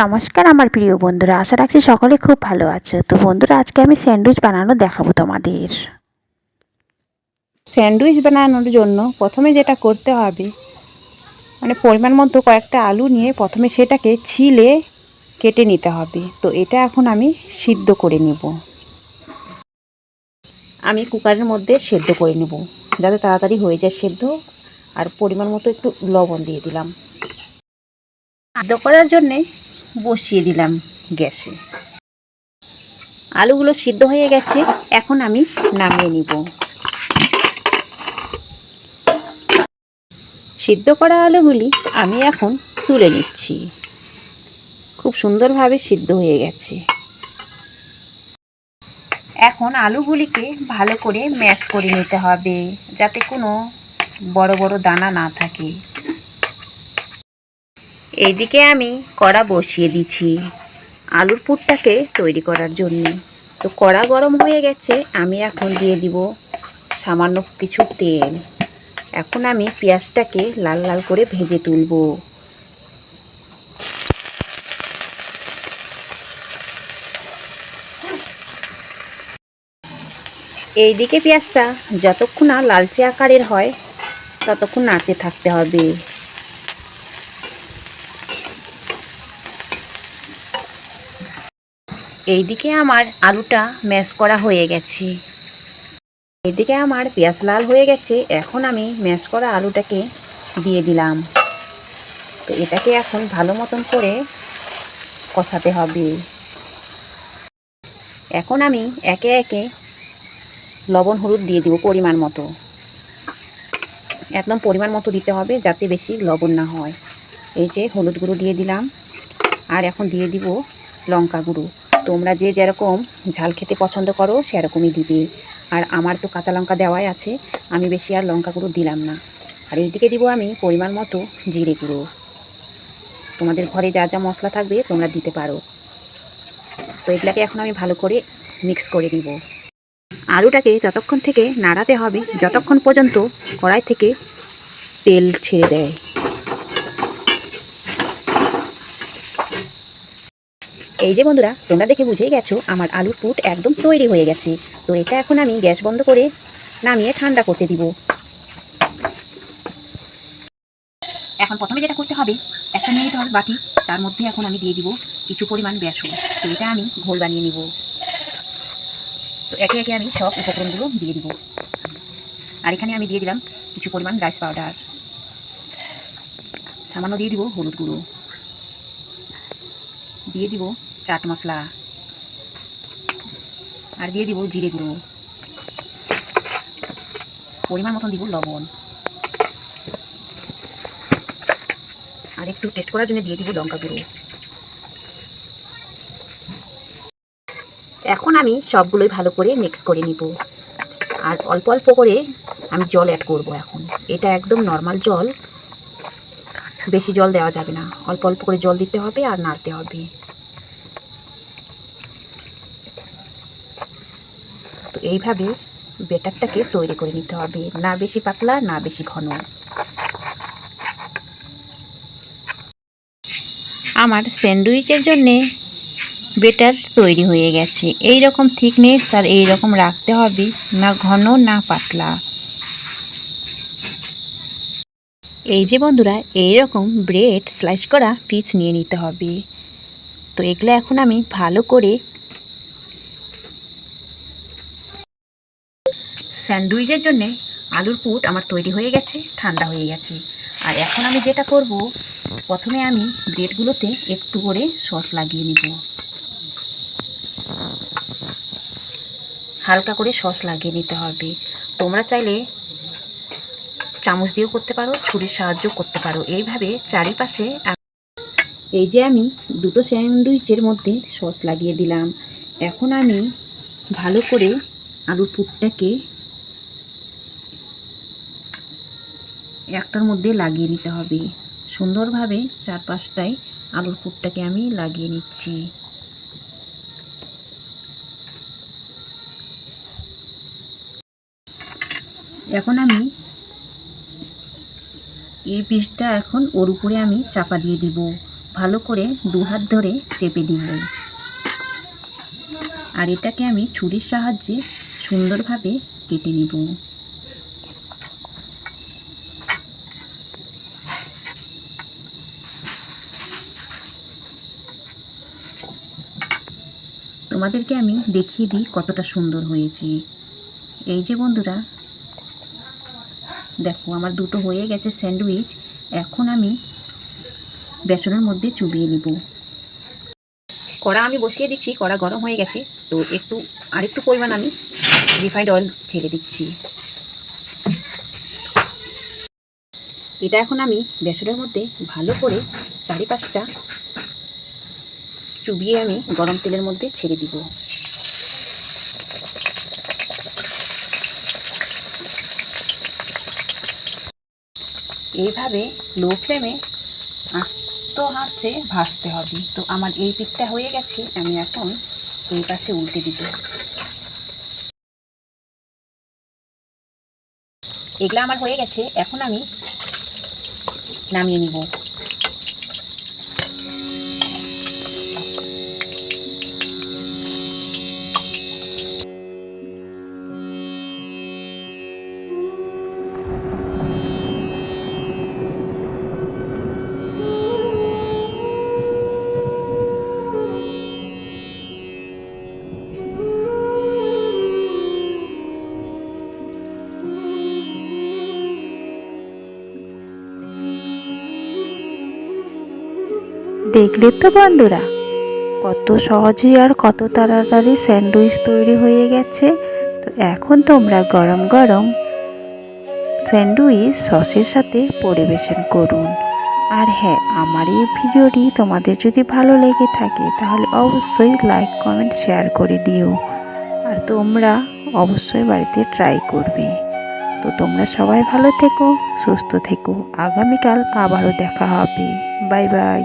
নমস্কার আমার প্রিয় বন্ধুরা, আশা রাখছি সকলে খুব ভালো আছে। তো বন্ধুরা, আজকে আমি স্যান্ডউইচ বানানো দেখাবো তোমাদের। স্যান্ডউইচ বানানোর জন্য প্রথমে যেটা করতে হবে মানে পরিমাণ মতো কয়েকটা আলু নিয়ে প্রথমে সেটাকে ছিলে কেটে নিতে হবে। তো এটা এখন আমি সিদ্ধ করে নেব। আমি কুকারের মধ্যে সেদ্ধ করে নেব, যাতে তাড়াতাড়ি হয়ে যায় সেদ্ধ। আর পরিমাণ মতো একটু লবণ দিয়ে দিলাম। সিদ্ধ করার জন্যে বসিয়ে দিলাম গ্যাসে। আলুগুলো সিদ্ধ হয়ে গেছে, এখন আমি নামিয়ে নিব। সিদ্ধ করা আলুগুলি আমি এখন তুলে নিচ্ছি। খুব সুন্দরভাবে সিদ্ধ হয়ে গেছে। এখন আলুগুলিকে ভালো করে ম্যাশ করে নিতে হবে, যাতে কোনো বড় বড় দানা না থাকে। এইদিকে আমি কড়া বসিয়ে দিছি আলুর পুরটাকে তৈরি করার জন্য। তো কড়া গরম হয়ে গেছে, আমি এখন দিয়ে দিব সামান্য কিছু তেল। এখন আমি পেঁয়াজটাকে লাল লাল করে ভেজে তুলব। এইদিকে পেঁয়াজটা যতক্ষণ না লালচে আকারের হয়, ততক্ষণ নাড়তে থাকতে হবে। এইদিকে আমার আলুটা ম্যাশ করা হয়ে গেছে। এদিকে আমার পেঁয়াজ লাল হয়ে গেছে, এখন আমি ম্যাশ করা আলুটাকে দিয়ে দিলাম। তো এটাকে এখন ভালো মতন করে কষাতে হবে। এখন আমি একে একে লবণ, হলুদ দিয়ে দিব পরিমাণ মতো। একদম পরিমাণ মতো দিতে হবে যাতে বেশি লবণ না হয়। এই যে হলুদ গুঁড়ো দিয়ে দিলাম। আর এখন দিয়ে দিব লঙ্কা গুঁড়ো। তোমরা যে যেরকম ঝাল খেতে পছন্দ করো, সেরকমই দিবে। আর আমার তো কাঁচা লঙ্কা দেওয়াই আছে, আমি বেশি আর লঙ্কা গুঁড়ো দিলাম না। আর এইদিকে দিব আমি পরিমাণ মতো জিরে গুঁড়ো। তোমাদের ঘরে যা যা মশলা থাকবে তোমরা দিতে পারো। তো এগুলাকে এখন আমি ভালো করে মিক্স করে দিব আলুটাকে যতক্ষণ থেকে নাড়াতে হবে, যতক্ষণ পর্যন্ত কড়াই থেকে তেল ছেড়ে দেয়। এই যে বন্ধুরা, তোমরা দেখে বুঝেই গেছো, আমার আলুর পুট একদম তৈরি হয়ে গেছে। তো এটা এখন আমি গ্যাস বন্ধ করে নামিয়ে ঠান্ডা করতে দিব। এখন প্রথমে যেটা করতে হবে, একটা নিয়ে নিতে হবে বাটি, তার মধ্যে এখন আমি দিয়ে দিব কিছু পরিমাণ বেসন। তো এটা আমি ঘোল বানিয়ে নিব। তো একে একে আমি সব উপকরণগুলো দিয়ে দিব। আর এখানে আমি দিয়ে দিলাম কিছু পরিমাণ রাইস পাউডার। সামান্য দিয়ে দিব হলুদ গুঁড়ো। দিয়ে দিব চাট মশলা। আর দিয়ে দিব জিরে গুঁড়ো। পরিমাণ মতন দিব লবণ। আর একটু টেস্ট করার জন্য দিয়ে দিব লঙ্কা গুঁড়ো। এখন আমি সবগুলোই ভালো করে মিক্স করে নিব। আর অল্প অল্প করে আমি জল অ্যাড করব এখন। এটা একদম নর্মাল জল। বেশি জল দেওয়া যাবে না। অল্প অল্প করে জল দিতে হবে আর নাড়তে হবে তো এইভাবে বেটারটাকে তৈরি করে নিতে হবে। না বেশি পাতলা, না বেশি ঘন। আমার স্যান্ডউইচের জন্যে বেটার তৈরি হয়ে গেছে। এই রকম থিকনেস আর এই রকম রাখতে হবে, না ঘন, না পাতলা। এই যে বন্ধুরা এই রকম ব্রেড স্লাইস করা পিস নিয়ে নিতে হবে। তো এগুলো এখন আমি ভালো করে স্যান্ডউইচের জন্যে আলুর পুট আমার তৈরি হয়ে গেছে, ঠান্ডা হয়ে গেছে। আর এখন আমি যেটা করব, প্রথমে আমি ব্রেডগুলোতে একটু করে সস লাগিয়ে নিব। হালকা করে সস লাগিয়ে নিতে হবে। তোমরা চাইলে চামচ দিয়েও করতে পারো, ছুরির সাহায্য করতে পারো। এইভাবে চারিপাশে এই যে আমি দুটো স্যান্ডউইচের মধ্যে সস লাগিয়ে দিলাম। এখন আমি ভালো করে আলুর পুরটাকে একটার মধ্যে লাগিয়ে নিতে হবে। সুন্দরভাবে চারপাশটায় আলুর পুরটাকে আমি লাগিয়ে নিচ্ছি। এখন আমি এই পিসটা এখন ওর উপরে আমি চাপা দিয়ে দিব। ভালো করে দু হাত ধরে চেপে দিবে। আর এটাকে আমি ছুরির সাহায্যে সুন্দরভাবে কেটে নেব। তোমাদেরকে আমি দেখিয়ে দিই কতটা সুন্দর হয়েছে। এই যে বন্ধুরা, দেখো আমার দুটো হয়ে গেছে স্যান্ডউইচ, এখন আমি বেসনের মধ্যে চুবিয়ে নেব। কড়া আমি বসিয়ে দিচ্ছি, কড়া গরম হয়ে গেছে, তো একটু, আরেকটু পরিমাণ আমি রিফাইন্ড অয়েল ঢেলে দিচ্ছি। এটা এখন আমি বেসনের মধ্যে ভালো করে চারিপাশটা চুবিয়ে আমি গরম তেলের মধ্যে ছেড়ে দিব। এইভাবে লো ফ্লেমে আস্ত হাঁচে ভাজতে হবে। তো আমার এই পিঠটা হয়ে গেছে, আমি এখন এই পাশে উল্টে দিব। এগুলো আমার হয়ে গেছে, এখন আমি নামিয়ে নিব। দেখলে তো বন্ধুরা, কত সহজেই আর কত তাড়াতাড়ি স্যান্ডউইচ তৈরি হয়ে গেছে। তো এখন তোমরা গরম গরম স্যান্ডউইচ সসের সাথে পরিবেশন করুন। আর হ্যাঁ আমার এই ভিডিওটি তোমাদের যদি ভালো লেগে থাকে, তাহলে অবশ্যই লাইক, কমেন্ট, শেয়ার করে দিও। আর তোমরা অবশ্যই বাড়িতে ট্রাই করবে। তো তোমরা সবাই ভালো থেকো, সুস্থ থেকো। আগামীকাল আবারও দেখা হবে। Bye bye.